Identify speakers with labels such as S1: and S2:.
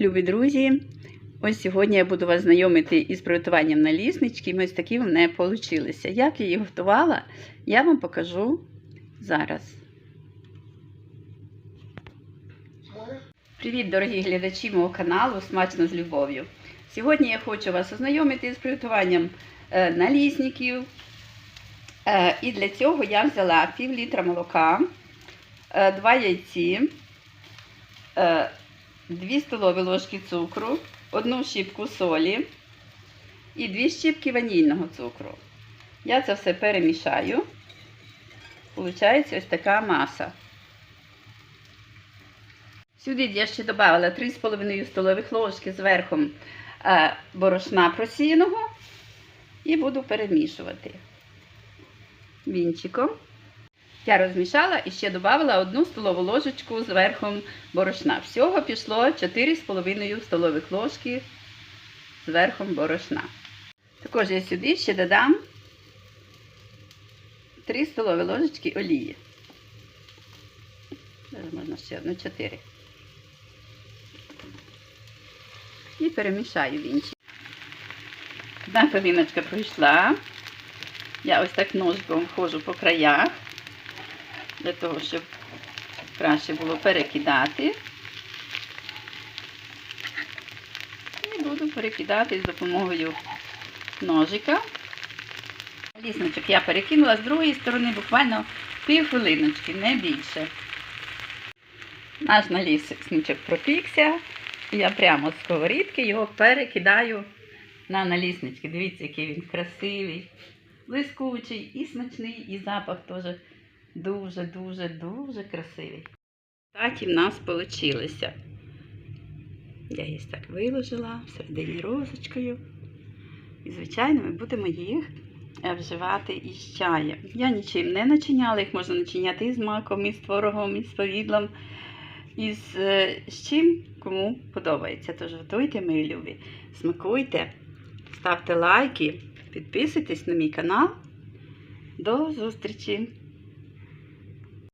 S1: Любі друзі, ось сьогодні я буду вас знайомити із приготуванням наліснички. Ось такі в мене вийшли. Як я її готувала, я вам покажу зараз. Привіт, дорогі глядачі мого каналу Смачно з любов'ю. Сьогодні я хочу вас ознайомити з приготуванням е, налісників. Е, і для цього я взяла пів літра молока, е, два яйці. Е, 2 столові ложки цукру, одну щіпку солі і 2 щіпки ванільного цукру. Я це все перемішаю. Получається ось така маса. Сюди я ще додала 3,5 столових ложки зверху е, борошна просіяного і буду перемішувати вінчиком. Я розмішала і ще додала одну столову ложечку з верхом борошна. Всього пішло 4,5 столових ложки з верхом борошна. Також я сюди ще додам 3 столові ложечки олії. Зараз можна ще одну 4. І перемішаю вінчик. Одна хвилиночка пройшла. Я ось так ножиком входжу по краях для того, щоб краще було перекидати. І буду перекидати з допомогою ножика. Лісничок я перекинула з другої сторони буквально пів хвилиночки, не більше. Наш налісничок пропікся, я прямо з сковорідки його перекидаю на наліснички. Дивіться, який він красивий, блискучий і смачний, і запах теж дуже-дуже-дуже красивий. Так і в нас вийшло. Я їх так виложила всередині розочкою. І, звичайно, ми будемо їх е, вживати із чаєм. Я нічим не начиняла, їх можна начиняти із маком, із творогом, із повідлом, із е, з чим кому подобається. Тож готуйте, мої любі, смакуйте, ставте лайки, підписуйтесь на мій канал. До зустрічі!